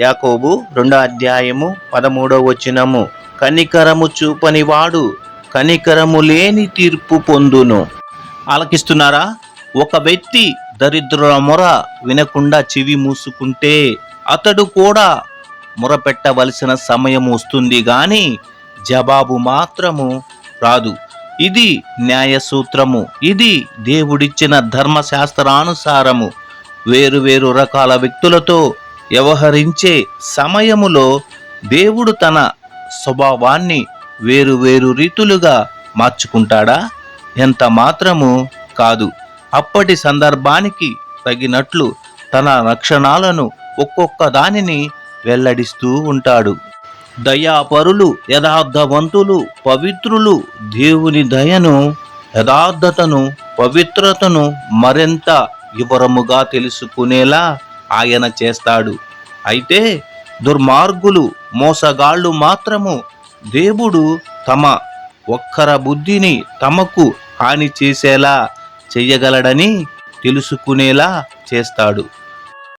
యాకోబు రెండో అధ్యాయము పదమూడో వచనము. కనికరము చూపని వాడు కనికరము లేని తీర్పు పొందును. ఆలకిస్తున్నారా? ఒక వ్యక్తి దరిద్రుల మొర వినకుండా చెవి మూసుకుంటే అతడు కూడా మొరపెట్టవలసిన సమయం వస్తుంది కానీ జవాబు మాత్రము రాదు. ఇది న్యాయ సూత్రము ఇది దేవుడిచ్చిన ధర్మశాస్త్రానుసారము. వేరు వేరు రకాల వ్యక్తులతో వ్యవహరించే సమయములో దేవుడు తన స్వభావాన్ని వేరు వేరు రీతులుగా మార్చుకుంటాడా? ఎంత మాత్రము కాదు. అప్పటి సందర్భానికి తగినట్లు తన లక్షణాలను ఒక్కొక్క దానిని వెల్లడిస్తూ ఉంటాడు. దయాపరులు యథార్థవంతులు పవిత్రులు దేవుని దయను యథార్థతను పవిత్రతను మరింత వివరముగా తెలుసుకునేలా ఆయన చేస్తాడు. అయితే దుర్మార్గులు మోసగాళ్ళు మాత్రము దేవుడు తమ ఒక్కర బుద్ధిని తమకు హాని చేసేలా చెయ్యగలడని తెలుసుకునేలా చేస్తాడు.